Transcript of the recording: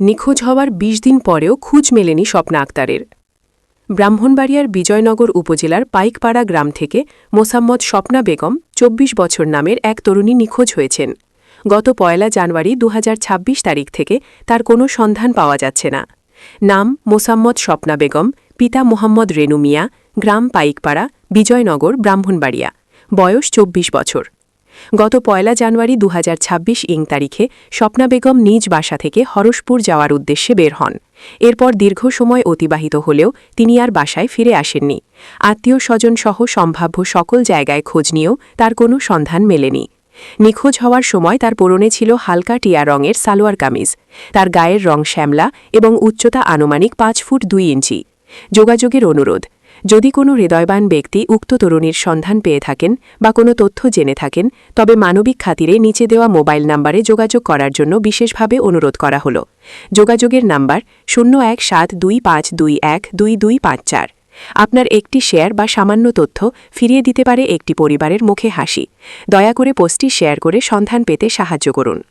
নিখোঁজ হওয়ার ২০ দিন পরেও খুঁজ মেলেনি স্বপ্না আক্তারের। ব্রাহ্মণবাড়িয়ার বিজয়নগর উপজেলার পাইকপাড়া গ্রাম থেকে মোসাম্মদ স্বপ্না বেগম ২৪ বছর নামের এক তরুণী নিখোঁজ হয়েছেন। গত পয়লা জানুয়ারি দু হাজার ছাব্বিশ তারিখ থেকে তার কোনো সন্ধান পাওয়া যাচ্ছে না। নাম মোসাম্মদ স্বপ্না বেগম, পিতা মোহাম্মদ রেনু মিয়া, গ্রাম পাইকপাড়া, বিজয়নগর, ব্রাহ্মণবাড়িয়া। বয়স ২৪ বছর। গত পয়লা জানুয়ারি দুহাজার ছাব্বিশ ইং তারিখে স্বপ্না বেগম নিজ বাসা থেকে হরসপুর যাওয়ার উদ্দেশ্যে বের হন। এরপর দীর্ঘ সময় অতিবাহিত হলেও তিনি আর বাসায় ফিরে আসেননি। আত্মীয় স্বজন সহ সম্ভাব্য সকল জায়গায় খোঁজ নিয়েও তার কোনো সন্ধান মেলেনি। নিখোঁজ হওয়ার সময় তার পরনে ছিল হালকা টিয়া রঙের সালোয়ার কামিজ। তার গায়ের রং শ্যামলা এবং উচ্চতা আনুমানিক পাঁচ ফুট দুই ইঞ্চি। যোগাযোগের অনুরোধ যদি কোনো হৃদয়বান ব্যক্তি উক্ত তরুণীর সন্ধান পেয়ে থাকেন বা কোনো তথ্য জেনে থাকেন, তবে মানবিক খাতিরে নিচে দেওয়া মোবাইল নাম্বারে যোগাযোগ করার জন্য বিশেষভাবে অনুরোধ করা হল। যোগাযোগের নাম্বার শূন্য এক সাত দুই পাঁচ দুই এক দুই দুই পাঁচ চার। আপনার একটি শেয়ার বা সামান্য তথ্য ফিরিয়ে দিতে পারে একটি পরিবারের মুখে হাসি। দয়া করে পোস্টটি শেয়ার করে সন্ধান পেতে সাহায্য করুন।